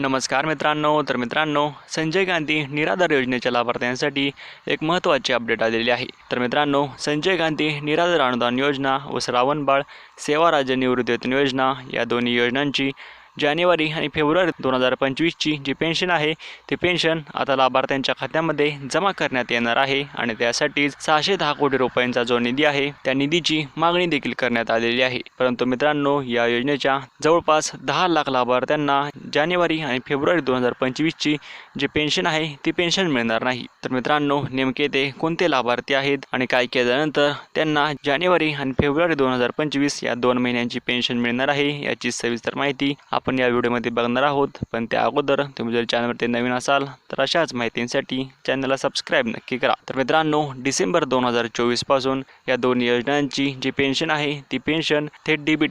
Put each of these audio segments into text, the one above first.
नमस्कार मित्रांनो तर मित्रांनो संजय गांधी निराधार योजनेच्या लाभार्थ्यांसाठी एक महत्त्वाची अपडेट आलेली आहे. तर मित्रांनो संजय गांधी निराधार अनुदान योजना व श्रावणबाळ सेवा राज्य निवृत्तीवेतन योजना या दोन्ही योजनांची जानेवारी आणि फेब्रुवारी दोन हजार पंचवीसची जी पेन्शन आहे ती पेन्शन आता लाभार्थ्यांच्या खात्यामध्ये जमा करण्यात येणार आहे आणि त्यासाठी सहाशे दहा कोटी रुपयांचा जो निधी आहे त्या निधीची मागणी देखील करण्यात आलेली आहे. परंतु मित्रांनो या योजनेच्या जवळपास दहा लाख लाभार्थ्यांना जानेवारी आणि फेब्रुवारी दोन हजार पंचवीसची जी पेन्शन आहे ती पेन्शन मिळणार नाही. तर मित्रांनो नेमके ते कोणते लाभार्थी आहेत आणि काय केल्यानंतर त्यांना जानेवारी आणि फेब्रुवारी दोन हजार पंचवीस या दोन महिन्यांची पेन्शन मिळणार आहे याची सविस्तर माहिती आपण या व्हिडिओमध्ये बघणार आहोत. पण त्या अगोदर तुम्ही जर चॅनलवरती नवीन असाल तर अशाच माहितींसाठी चॅनलला सबस्क्राईब नक्की करा. तर मित्रांनो डिसेंबर दोन हजार चोवीसपासून या दोन योजनांची जी पेन्शन आहे ती पेन्शन थेट डी बी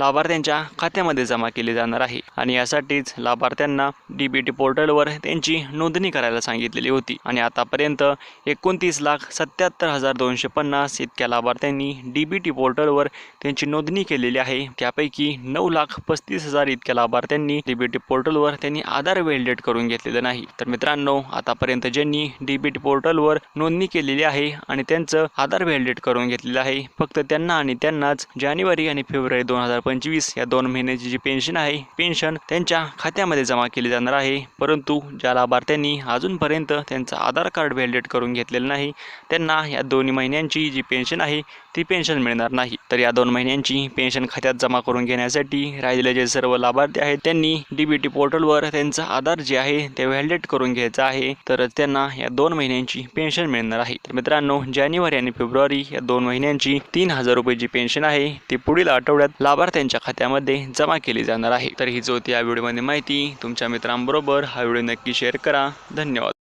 लाभार्थ्यांच्या खात्यामध्ये जमा केली जाणार आहे. आणि यासाठी यासाठीच लाभार्थ्यांना डी बी टी पोर्टलवर त्यांची नोंदणी करायला सांगितलेली होती. आणि आतापर्यंत एकोणतीस लाख सत्याहत्तर हजार दोनशे पन्नास इतक्या लाभार्थ्यांनी डी बी टी पोर्टलवर त्यांची नोंदणी केलेली आहे. त्यापैकी नऊ लाख पस्तीस हजार इतक्या लाभार्थ्यांनी डी बी टी पोर्टलवर त्यांनी आधार व्हॅलिडेट करून घेतलेलं नाही. तर मित्रांनो आतापर्यंत ज्यांनी डी बी टी पोर्टलवर नोंदणी केलेली आहे आणि त्यांचं आधार व्हॅलिडेट करून घेतलेलं आहे फक्त त्यांना आणि त्यांनाच जानेवारी आणि फेब्रुवारी दोन हजार पंचवीस या दोन महिन्याची जी पेन्शन आहे पेन्शन त्यांच्या खात्यामध्ये जमा केली जाणार आहे. परंतु ज्या लाभार्थ्यांनी अजूनपर्यंत त्यांचं आधार कार्ड व्हॅलिडेट करून घेतलेलं नाही त्यांना या दोन्ही महिन्यांची जी पेन्शन आहे ती पेन्शन मिळणार नाही. तर या दोन महिन्यांची पेन्शन खात्यात जमा करून घेण्यासाठी राहिलेले जे सर्व लाभार्थी आहेत त्यांनी डी बी टी पोर्टलवर त्यांचं आधार जे आहे ते व्हॅलिडेट करून घ्यायचं आहे. तर त्यांना या दोन महिन्यांची पेन्शन मिळणार आहे. तर मित्रांनो जानेवारी आणि फेब्रुवारी या दोन महिन्यांची तीन हजार रुपये जी पेन्शन आहे. ती पुढील आठवड्यात लाभार्थ्यांच्या खात्यामध्ये जमा केली जाणार आहे. तर हीच होती या व्हिडिओमध्ये माहिती तुमच्या मित्रांबरोबर हा व्हिडिओ नक्की शेअर करा. धन्यवाद.